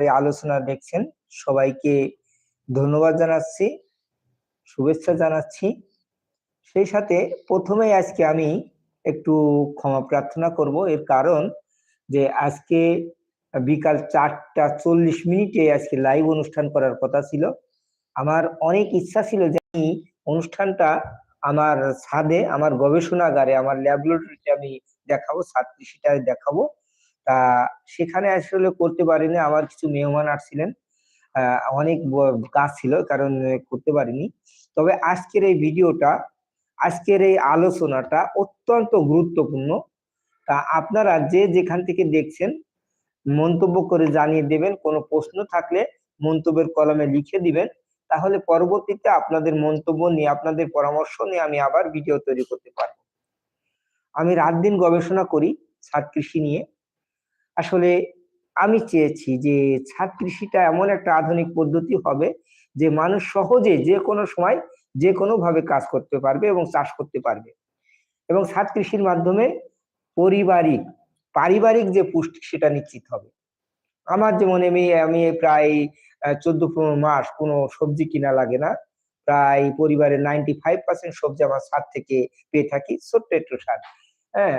এই আলোচনা দেখছেন। সবাইকে ধন্যবাদ জানাচ্ছি, শুভেচ্ছা জানাচ্ছি। সেই সাথে প্রথমেই আজকে আমি একটু ক্ষমা প্রার্থনা করব। এর কারণ যে আজকে বিকাল চারটা চল্লিশ মিনিটে আজকে লাইভ অনুষ্ঠান করার কথা ছিল। আমার অনেক ইচ্ছা ছিল যে আমি অনুষ্ঠানটা আমার ছাদে, আমার গবেষণাগারে, আমার ল্যাবরেটরিতে আমি দেখাবো, ছাদ কৃষিটায় দেখাবো। সেখানে আসলে করতে পারিনি আমার কিছু মেহমান আসছিলেন। অনেক কাজ ছিল, কারণ করতে পারিনি। তবে আজকের এই ভিডিওটা, আজকের এই আলোচনাটা অত্যন্ত গুরুত্বপূর্ণ। তা আপনারা যে যেখান থেকে দেখছেন, মন্তব্য করে জানিয়ে দেবেন, কোনো প্রশ্ন থাকলে মন্তব্যের কলমে লিখে দিবেন। তাহলে পরবর্তীতে আপনাদের মন্তব্য নিয়ে, আপনাদের পরামর্শ নিয়ে আমি আবার ভিডিও তৈরি করতে পারব। আমি রাত দিন গবেষণা করি ছাদ কৃষি নিয়ে। আসলে আমি চেয়েছি যে ছাদ কৃষিটা এমন একটা আধুনিক পদ্ধতি হবে যে মানুষ সহজে যে কোনো সময় যে কোনো ভাবে কাজ করতে পারবে এবং চাষ করতে পারবে। এবং ছাদ কৃষির মাধ্যমে পারিবারিক পারিবারিক যে পুষ্টি সেটা নিশ্চিত হবে। আমার যেমন আমি আমি প্রায় চোদ্দ পনেরো মাস কোনো সবজি কিনা লাগে না। প্রায় পরিবারের নাইনটি ফাইভ পার্সেন্ট সবজি আমার ছাদ থেকে পেয়ে থাকি, ছোট্ট একটু সার। হ্যাঁ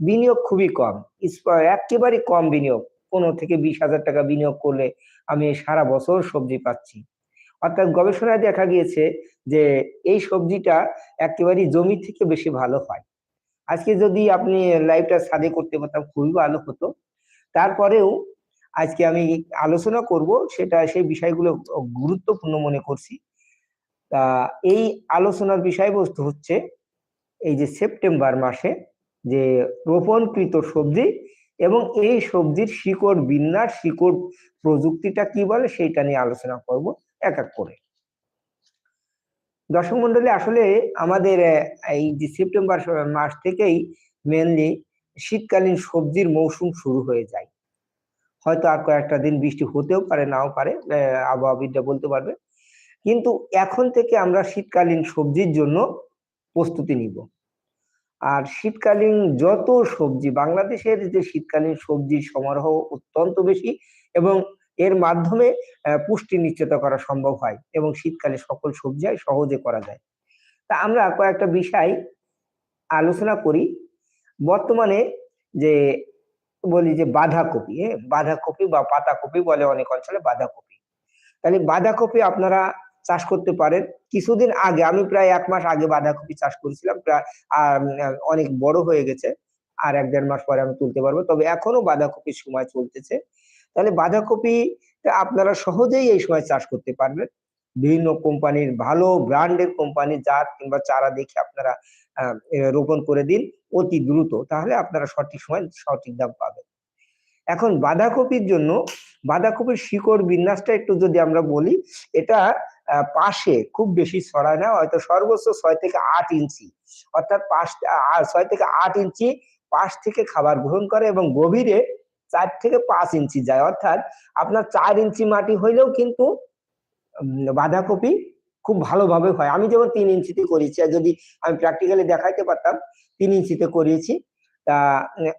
বিনিয়োগ খুবই কম। একেবারে কম বিনিয়োগ। পনেরো থেকে বিশ হাজার টাকা বিনিয়োগ করলে আমি সারা বছর সবজি পাচ্ছি। অর্থাৎ গবেষণায় দেখা গিয়েছে যে এই সবজিটা একেবারে জমি থেকে বেশি ভালো হয়। আজকে যদি আপনি লাইভটা ছাদে করতে পারতাম, খুবই ভালো হতো। তারপরেও আজকে আমি আলোচনা করব সেটা, সেই বিষয়গুলো গুরুত্বপূর্ণ মনে করছি। তা এই আলোচনার বিষয়বস্তু হচ্ছে এই যে সেপ্টেম্বর মাসে যে রোপণকৃত সবজি এবং এই সবজির শিকড় বিন্যাস, শিকড় প্রযুক্তিটা কি বলে সেইটা নিয়ে আলোচনা করব এক এক করে। দর্শক মন্ডলী, আসলে আমাদের এই যে সেপ্টেম্বর মাস থেকেই মেনলি শীতকালীন সবজির মৌসুম শুরু হয়ে যায়। হয়তো আর কয়েকটা দিন বৃষ্টি হতেও পারে, নাও পারে আবহাওয়াবিদরা বলতে পারবে। কিন্তু এখন থেকে আমরা শীতকালীন সবজির জন্য প্রস্তুতি নিব। আর শীতকালীন যত সবজি, বাংলাদেশের যে শীতকালীন সবজির সমারোহ অত্যন্ত বেশি এবং এর মাধ্যমে পুষ্টি নিশ্চিত করা সম্ভব হয় এবং শীতকালে সকল সবজি সহজে করা যায়। তা আমরা কয়েকটা বিষয় আলোচনা করি। বর্তমানে যে বলি যে বাঁধাকপি হ্যাঁ? বাঁধাকপি বা পাতাকপি বলে অনেক অঞ্চলে বাঁধাকপি। তাহলে বাঁধাকপি আপনারা চাষ করতে পারেন। কিছুদিন আগে, আমি প্রায় এক মাস আগে বাঁধাকপি চাষ করেছিলাম, প্রায় অনেক বড় হয়ে গেছে। আর এক দেড় মাস পরে আমি তুলতে পারব। তবে এখনও বাঁধাকপির সময় চলতেছে। তাহলে বাঁধাকপি আপনারা সহজেই এই সময় চাষ করতে পারবেন। বিভিন্ন কোম্পানির, ভালো ব্র্যান্ডের কোম্পানির জাত কিংবা চারা দেখে আপনারা রোপণ করে দিন অতি দ্রুত। তাহলে আপনারা সঠিক সময় সঠিক দাম পাবেন। এখন বাঁধাকপির জন্য, বাঁধাকপির শিকড় বিন্যাসটা একটু যদি আমরা বলি, এটা পাশে খুব বেশি ছড়ায় না, হয়তো সর্বোচ্চ ছয় থেকে আট ইঞ্চি। অর্থাৎ পাশ ছয় থেকে আট ইঞ্চি পাশ থেকে খাবার গ্রহণ করে এবং গভীরে চার থেকে পাঁচ ইঞ্চি যায়। অর্থাৎ আপনার চার ইঞ্চি মাটি হইলেও কিন্তু বাঁধাকপি খুব ভালোভাবে হয়। আমি যেমন তিন ইঞ্চিতে করেছি যদি আমি প্র্যাকটিক্যালি দেখাইতে পারতাম, তিন ইঞ্চিতে করিয়েছি তা,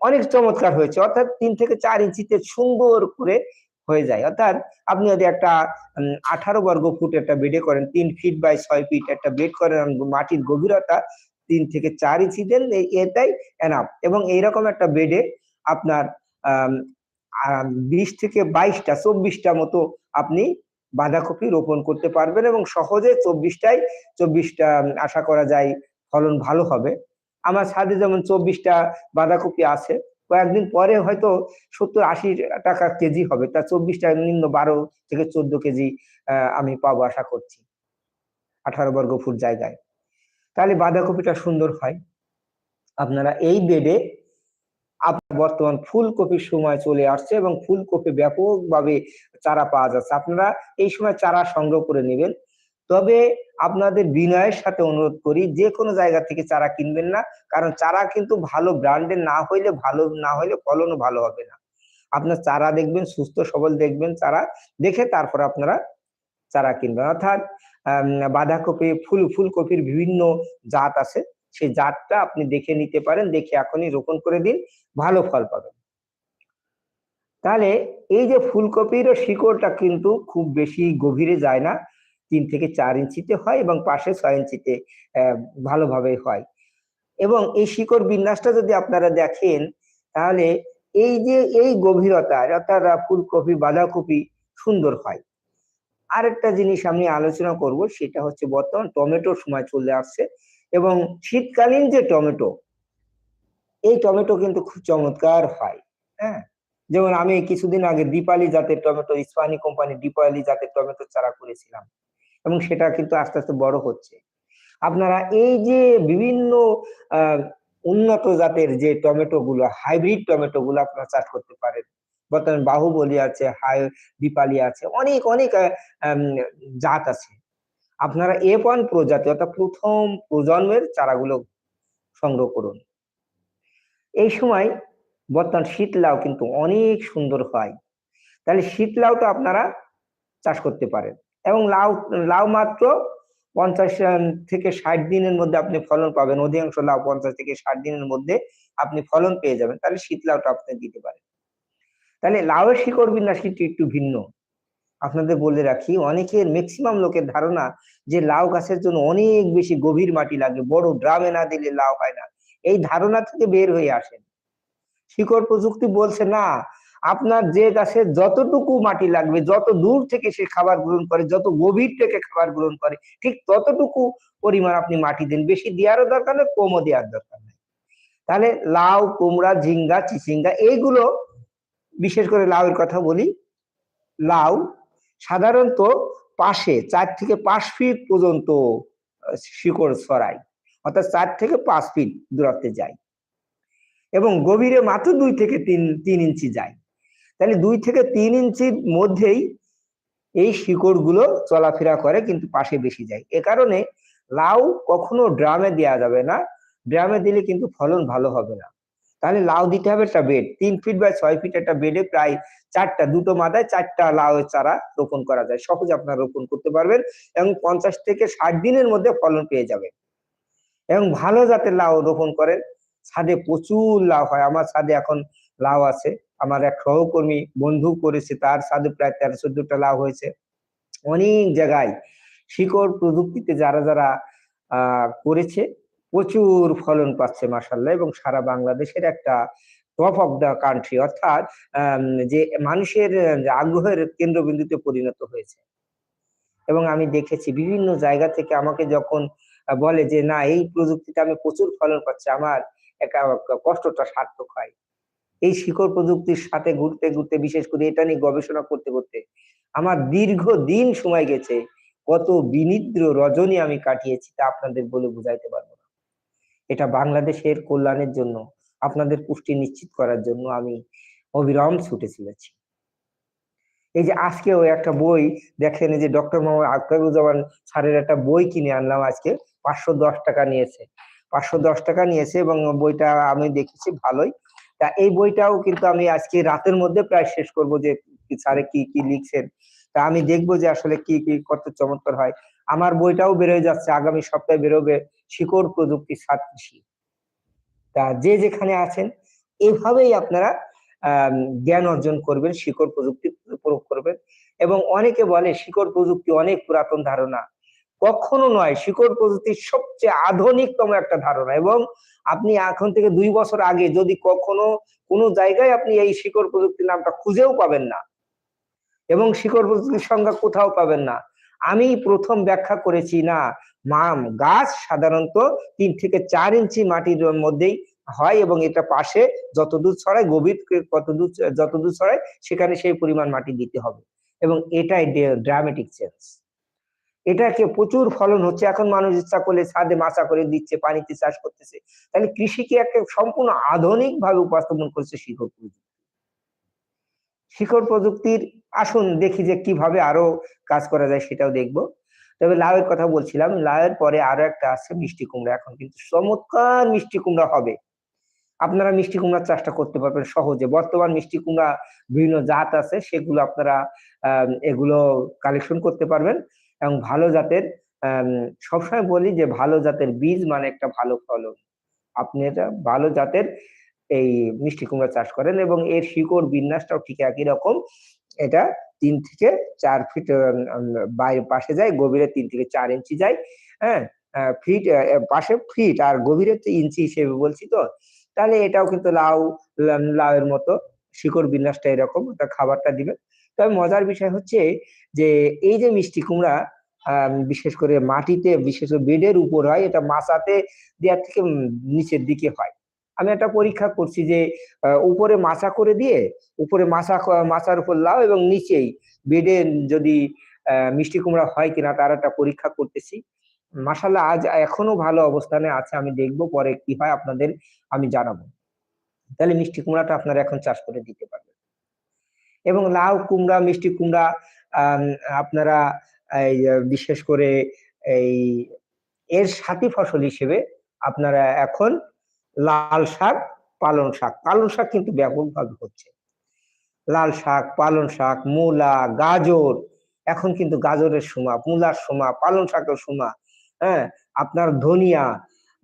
অনেক চমৎকার হয়েছে। অর্থাৎ তিন থেকে চার ইঞ্চিতে সুন্দর করে হয়ে যায়। অর্থাৎ আপনি যদি একটা আঠারো বর্গ ফুট একটা বেডে করেন, তিন ফিট বাই ছয় ফিট একটা বেড করেন মাটির গভীরতা তিন থেকে চার ইঞ্চি দেন এটাই এনাফ এবং এইরকম একটা বেডে আপনার বিশ থেকে বাইশটা, চব্বিশটা মতো আপনি বাঁধাকপি রোপণ করতে পারবেন এবং সহজে চব্বিশটাই, চব্বিশটা আশা করা যায় ফলন ভালো হবে। আমার ছাদে যেমন চব্বিশটা বাঁধাকপি আছে কয়েকদিন পরে হয়তো সত্তর আশি টাকা কেজি হবে। তা চব্বিশ টাকা নিম্ন বারো থেকে চোদ্দ কেজি আমি পাবো আশা করছি। আঠারো বর্গ ফুট জায়গায়। তাহলে বাঁধাকপিটা সুন্দর হয়। আপনারা এই বেডে আপনার বর্তমান ফুলকপির সময় চলে আসছে এবং ফুলকপি ব্যাপকভাবে চারা পাওয়া যাচ্ছে। আপনারা এই সময় চারা সংগ্রহ করে নেবেন। তবে আপনাদের বিনয়ের সাথে অনুরোধ করি, যে কোনো জায়গা থেকে চারা কিনবেন না, কারণ চারা কিন্তু ভালো ব্র্যান্ডের না হইলে ভালো, না হইলে ফলনও ভালো হবে না। আপনার চারা দেখবেন, সুস্থ, সবল দেখবেন চারা, দেখে তারপর আপনারা চারা কিনবেন। অর্থাৎ বাঁধাকপি, ফুল, ফুলকপির বিভিন্ন জাত আছে, সেই জাতটা আপনি দেখে নিতে পারেন, দেখে এখনই রোপণ করে দিন, ভালো ফল পাবেন। তাহলে এই যে ফুলকপিরও শিকড়টা কিন্তু খুব বেশি গভীরে যায় না তিন থেকে চার ইঞ্চিতে হয় এবং পাশে ছয় ইঞ্চিতে ভালোভাবে হয়। এবং এই শিকড় বিন্যাসটা যদি আপনারা দেখেন, তাহলে এই যে এই গভীরতা, অর্থাৎ ফুলকপি, বাঁধাকপি সুন্দর হয়। আরেকটা জিনিস আমি আলোচনা করব, সেটা হচ্ছে বর্তমান টমেটোর সময় চলে আসছে এবং শীতকালীন যে টমেটো, এই টমেটো কিন্তু খুব চমৎকার হয় হ্যাঁ? যেমন আমি কিছুদিন আগে দীপালি জাতের টমেটো ইস্পানি কোম্পানি দীপালি জাতের টমেটো চারা করেছিলাম। এবং সেটা কিন্তু আস্তে আস্তে বড় হচ্ছে। আপনারা এই যে বিভিন্ন উন্নত জাতের যে টমেটো গুলো, হাইব্রিড টমেটো গুলো আপনারা চাষ করতে পারেন। বর্তমানে বাহুবলী আছে, হাই, দীপালি আছে, অনেক অনেক জাত আছে। আপনারা এ ওয়ান প্রজাতি অর্থাৎ প্রথম প্রজন্মের চারাগুলো সংগ্রহ করুন। এই সময় বর্তমান শীত লাউ কিন্তু অনেক সুন্দর হয়। তাহলে শীত লাউটা আপনারা চাষ করতে পারেন। এবং লাউ লাউ মাত্র পঞ্চাশ থেকে ষাট দিনের মধ্যে আপনি ফলন পাবেন। অধিকাংশ লাউ পঞ্চাশ থেকে ষাট দিনের মধ্যে আপনি ফলন পেয়ে যাবেন। তাহলে শীত লাউটা আপনি দিতে পারেন। তাহলে লাউয়ের শিকড় বিন্যাস কিন্তু একটু ভিন্ন। আপনাদের বলে রাখি, অনেকের ম্যাক্সিমাম লোকের ধারণা যে লাউ গাছের জন্য অনেক বেশি গভীর মাটি লাগে, বড় ড্রামে না দিলে লাউ হয় না। এই ধারণা থেকে বের হয়ে আসেন। শিকড় প্রযুক্তি বলছে না আপনার যে গাছে যতটুকু মাটি লাগবে, যত দূর থেকে সে খাবার গ্রহণ করে, যত গভীর থেকে খাবার গ্রহণ করে, ঠিক ততটুকু পরিমাণ আপনি মাটি দিন। বেশি দেওয়ারও দরকার নেই কমও দেওয়ার দরকার নেই তাহলে লাউ, কুমড়া, ঝিঙ্গা, চিচিঙ্গা, এইগুলো বিশেষ করে লাউয়ের কথা বলি, লাউ সাধারণত পাশে চার থেকে পাঁচ ফিট পর্যন্ত শিকড় ছড়ায়, অর্থাৎ চার থেকে পাঁচ ফিট দূরত্বে যায় এবং গভীরে মাত্র দুই থেকে তিন তিন ইঞ্চি যায়। তাহলে দুই থেকে তিন ইঞ্চির মধ্যেই এই শিকড়গুলো চলাফেরা করে, কিন্তু পাশে বেশি যায়। এ কারণে লাউ কখনো ড্রামে দেওয়া যাবে না। ড্রামে দিলে কিন্তু ফলন ভালো হবে না। তাহলে লাউ দিতে হবে একটা বেড। তিন ফিট বাই ছয় ফিট একটা বেডে প্রায় চারটা, দুটো মাথায় চারটা লাউ চারা রোপণ করা যায়। সহজে আপনারা রোপণ করতে পারবেন এবং পঞ্চাশ থেকে ষাট দিনের মধ্যে ফলন পেয়ে যাবেন। এবং ভালো জাতের লাউ রোপণ করেন। ছাদে প্রচুর লাউ হয়। আমার ছাদে এখন লাউ আছে। আমার এক সহকর্মী বন্ধু করেছে, তার ছাদে প্রায় তেরো চোদ্দটা লাউ হয়েছে। অনেক জায়গায় শিকড় প্রযুক্তিতে যারা যারা করেছে, প্রচুর ফলন পাচ্ছে মাসাল্লাহ এবং সারা বাংলাদেশের একটা টপ অফ দ্য কান্ট্রি অর্থাৎ যে মানুষের আগ্রহের কেন্দ্রবিন্দুতে পরিণত হয়েছে। এবং আমি দেখেছি বিভিন্ন জায়গা থেকে আমাকে যখন বলে যে, না, এই প্রযুক্তিতে আমি প্রচুর ফলন পাচ্ছি, আমার একটা কষ্টটা সার্থক হয়। এই শিকড় প্রযুক্তির সাথে ঘুরতে ঘুরতে, বিশেষ করে এটা নিয়ে গবেষণা করতে করতে, আমার দীর্ঘ দিন সময় গেছে, কত বিনিদ্র রজনী আমি কাটিয়েছি তা আপনাদের বলে বুঝাইতে পারব না। এটা বাংলাদেশের কল্যাণের জন্য, আপনাদের পুষ্টি নিশ্চিত করার জন্য আমি অবিরাম ছুটে চলেছি। এই যে আজকেও একটা বই, দেখেন যে ডক্টর মোহাম্মদ আক্তারুজ্জামান স্যারের একটা বই কিনে আনলাম আজকে, পাঁচশো দশ টাকা নিয়েছে। পাঁচশো দশ টাকা নিয়েছে এবং বইটা আমি দেখেছি ভালোই। তা এই বইটাও কিন্তু আমি আজকে রাতের মধ্যে প্রায় শেষ করব যে স্যারে কি কি লিখছেন। তা আমি দেখব যে আসলে কি কি কত চমৎকার হয়। আমার বইটাও বেরোয় যাচ্ছে, আগামী সপ্তাহে বেরোবে শিকড় প্রযুক্তি সাত কৃষি। তা যে যেখানে আছেন, এভাবেই আপনারা জ্ঞান অর্জন করবেন, শিকড় প্রযুক্তি প্রয়োগ করবেন। এবং অনেকে বলে শিকড় প্রযুক্তি অনেক পুরাতন ধারণা। কখনো নয়, শিকড় প্রযুক্তির সবচেয়ে আধুনিকতম একটা ধারণা এবং আপনি এখন থেকে দুই বছর আগে যদি কখনো কোনো জায়গায় আপনি এই শিকড় প্রযুক্তির নামটা খুঁজেও পাবেন না এবং শিকড় প্রযুক্তির সংজ্ঞা কোথাও পাবেন না, আমি প্রথম ব্যাখ্যা করেছি না, মাম গাছ সাধারণত তিন থেকে চার ইঞ্চি মাটির মধ্যেই হয় এবং এটা পাশে যতদূর ছড়ায়, গভীর কতদূর, যতদূর যত ছড়ায়, সেখানে সেই পরিমাণ মাটি দিতে হবে এবং এটাই ড্রামেটিক চেঞ্জ এটাকে প্রচুর ফলন হচ্ছে। এখন মানুষ ইচ্ছা করলে ছাদে মাচা করে দিচ্ছে, পানিতে চাষ করতেছে। তাহলে কৃষিকে একটা সম্পূর্ণ আধুনিক ভাবে উপস্থাপন করছে শিকড় প্রযুক্তি। শিকড় প্রযুক্তির আসুন দেখি যে কীভাবে আরও কাজ করা যায় সেটাও দেখব। তবে লাউয়ের কথা বলছিলাম, লাউয়ের পরে আরও একটা আছে মিষ্টি কুমড়া। এখন কিন্তু চমৎকার মিষ্টি কুমড়া হবে। আপনারা মিষ্টি কুমড়ার চাষটা করতে পারবেন সহজে। বর্তমান মিষ্টি কুমড়া বিভিন্ন জাত আছে, সেগুলো আপনারা এগুলো কালেকশন করতে পারবেন। এবং ভালো জাতের সবসময় বলি যে ভালো জাতের বীজ মানে একটা ভালো ফলন। আপনি এটা ভালো জাতের এই মিষ্টি কুমড়া চাষ করেন এবং এর শিকড় বিন্যাসটাও ঠিক একই রকম। এটা তিন থেকে চার ফিট বাইরে পাশে যায়, গভীরে তিন থেকে চার ইঞ্চি যায় হ্যাঁ? ফিট পাশে ফিট আর গভীরে তো ইঞ্চি হিসেবে বলছি তো? তাহলে এটাও কিন্তু লাউ লাউয়ের মতো শিকড় বিন্যাসটা এরকম খাবারটা দিবে তবে মজার বিষয় হচ্ছে যে এই যে মিষ্টি কুমড়া বিশেষ করে মাটিতে, বিশেষ করে বেডের উপর হয়, এটা মাচাতে দেওয়ার থেকে নিচের দিকে হয়। আমি একটা পরীক্ষা করছি যে উপরে মাছা করে দিয়ে, উপরে মাছা মাচার উপর লাউ এবং নিচেই বেডে যদি মিষ্টি কুমড়া হয় কিনা তার একটা পরীক্ষা করতেছি। মাসাল্লাহ আজ এখনও ভালো অবস্থানে আছে, আমি দেখব পরে কি হয়, আপনাদের আমি জানাব। তাহলে মিষ্টি কুমড়াটা আপনারা এখন চাষ করে দিতে পারবেন। এবং লাউ, কুমড়া, মিষ্টি কুমড়া আপনারা এই, বিশেষ করে এই, এর সাথী ফসল হিসেবে আপনারা এখন লাল শাক পালন শাক পালন শাক কিন্তু ব্যাপকভাবে হচ্ছে। লাল শাক পালন শাক, মূলা, গাজর, এখন কিন্তু গাজরের সময় মূলার সময় পালন শাকের সময় হ্যাঁ আপনার ধনিয়া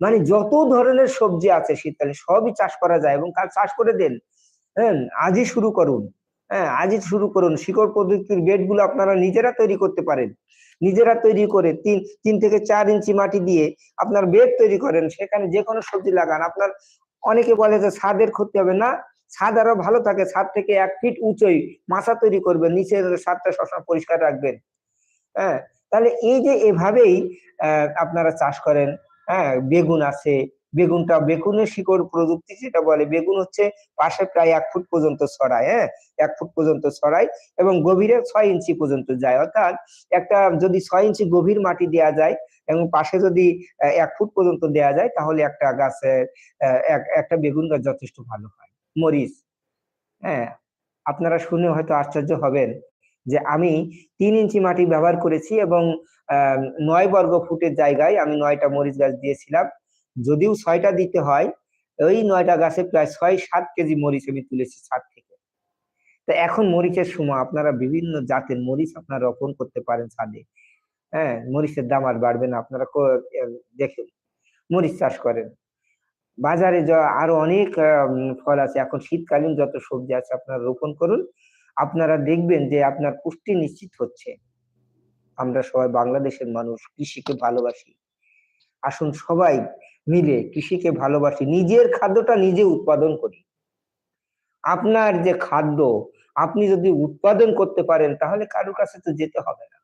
মানে যত ধরনের সবজি আছে শীতকালে সবই চাষ করা যায় এবং কাজ চাষ করে দেন হ্যাঁ আজই শুরু করুন। হ্যাঁ আজই শুরু করুন। শিকড় প্রযুক্তির বেডগুলো আপনারা নিজেরা তৈরি করতে পারেন। নিজেরা তৈরি করে তিন তিন থেকে চার ইঞ্চি মাটি দিয়ে আপনার বেড তৈরি করেন। সেখানে যে কোনো সবজি লাগান। আপনার অনেকে বলে যে ছাদের ক্ষতি হবে না। ছাদ আরও ভালো থাকে। ছাদ থেকে এক ফিট উঁচুই মাছা তৈরি করবেন। নিচের ছাদটা সবসময় পরিষ্কার রাখবেন। হ্যাঁ তাহলে এই যে এভাবেই আপনারা চাষ করেন। হ্যাঁ বেগুন আছে বেগুনটা বেগুনের শিকড় প্রযুক্তি যেটা বলে, বেগুন হচ্ছে পাশে প্রায় এক ফুট পর্যন্ত ছড়ায় হ্যাঁ? এক ফুট পর্যন্ত ছড়ায় এবং গভীরে ছয় ইঞ্চি পর্যন্ত যায়। অর্থাৎ একটা যদি ছয় ইঞ্চি গভীর মাটি দেওয়া যায় এবং পাশে যদি এক ফুট পর্যন্ত দেওয়া যায়, তাহলে একটা গাছের একটা বেগুন গাছ যথেষ্ট ভালো হয়। মরিচ হ্যাঁ? আপনারা শুনে হয়তো আশ্চর্য হবেন যে আমি তিন ইঞ্চি মাটি ব্যবহার করেছি এবং নয় বর্গ ফুটের জায়গায় আমি নয়টা মরিচ গাছ দিয়েছিলাম। যদিও ছয়টা দিতে হয়, ওই নয়টা গাছে প্রায় ছয় সাত কেজি মরিচ আমি তুলেছি ছাদ থেকে। তা এখন মরিচের সময় আপনারা বিভিন্ন জাতের মরিচ আপনারা রোপণ করতে পারেন ছাদে। হ্যাঁ মরিচের দাম আর বাড়বে না, আপনারা দেখেন, মরিচ চাষ করেন। বাজারে আরও অনেক ফল আছে, এখন শীতকালীন যত সবজি আছে আপনারা রোপণ করুন। আপনারা দেখবেন যে আপনার পুষ্টি নিশ্চিত হচ্ছে। আমরা সবাই বাংলাদেশের মানুষ, কৃষিকে ভালোবাসি। আসুন সবাই মিলে কৃষিকে ভালোবাসি, নিজের খাদ্যটা নিজে উৎপাদন করি। আপনার যে খাদ্য, আপনি যদি উৎপাদন করতে পারেন, তাহলে কারও কাছে তো যেতে হবে না।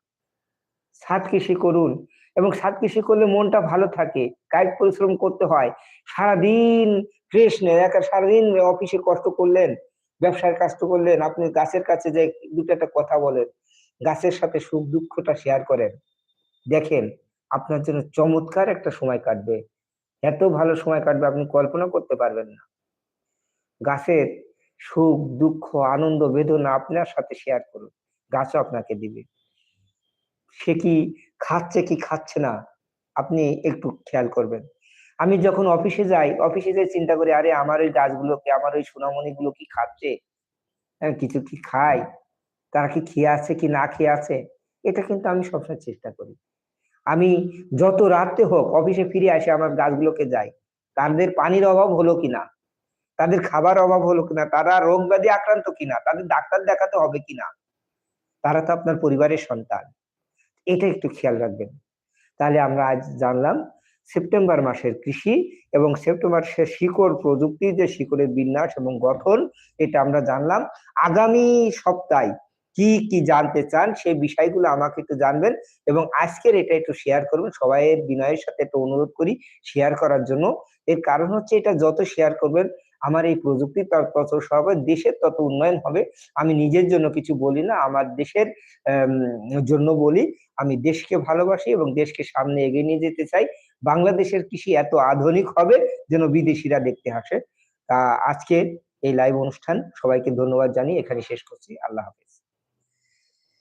সাত কৃষি করুন এবং সাত কৃষি করলে মনটা ভালো থাকে, কায়িক পরিশ্রম করতে হয়। সারাদিন ফ্রেশ নেই একা সারাদিন অফিসে কষ্ট করলেন, ব্যবসার কাজ করলেন, আপনি গাছের কাছে যে দুটো একটা কথা বলেন, গাছের সাথে সুখ দুঃখটা শেয়ার করেন। দেখেন, আপনার জন্য চমৎকার একটা সময় কাটবে। এত ভালো সময় কাটবে আপনি কল্পনা করতে পারবেন না। গাছের সুখ, দুঃখ, আনন্দ, বেদনা আপনার সাথে শেয়ার করুন। গাছও আপনাকে দিবে। সে কি খাচ্ছে কি খাচ্ছে না, আপনি একটু খেয়াল করবেন। আমি যখন অফিসে যাই অফিসে যাই চিন্তা করি, আরে আমার ওই গাছগুলোকে আমার ওই সোনামণি গুলো কি খাচ্ছে? হ্যাঁ কিছু কি খায়? তারা কি খেয়ে আছে কি না খেয়ে আছে? এটা কিন্তু আমি সবসময় চেষ্টা করি। আমি যত রাতে হোক অফিসে ফিরে আসে, আমার গাছগুলোকে যাই। তাদের পানির অভাব হলো কিনা? তাদের খাবার অভাব হলো কিনা? তারা রোগ ব্যাধি আক্রান্ত কিনা? তাদের ডাক্তার দেখাতে হবে কিনা? তারা তো আপনার পরিবারের সন্তান। এটা একটু খেয়াল রাখবেন। তাহলে আমরা আজ জানলাম, সেপ্টেম্বর মাসের কৃষি এবং সেপ্টেম্বর মাসের শিকড় প্রযুক্তি যে শিকড়ের বিন্যাস এবং গঠন, এটা আমরা জানলাম। আগামী সপ্তাহে কি কি জানতে চান সেই বিষয়গুলো আমাকে একটু জানবেন এবং আজকের এটা একটু শেয়ার করবেন। সবাইয়ের বিনয়ের সাথে একটু অনুরোধ করি শেয়ার করার জন্য। এর কারণ হচ্ছে এটা যত শেয়ার করবেন, আমার এই প্রযুক্তি তার তত সবাই দেশের তত উন্নয়ন হবে। আমি নিজের জন্য কিছু বলি না, আমার দেশের জন্য বলি। আমি দেশকে ভালোবাসি এবং দেশকে সামনে এগিয়ে নিয়ে যেতে চাই। বাংলাদেশের কৃষি এত আধুনিক হবে যেন বিদেশিরা দেখতে আসে। তা আজকে এই লাইভ অনুষ্ঠান সবাইকে ধন্যবাদ জানিয়ে এখানে শেষ করছি। আল্লাহ হাফিজ।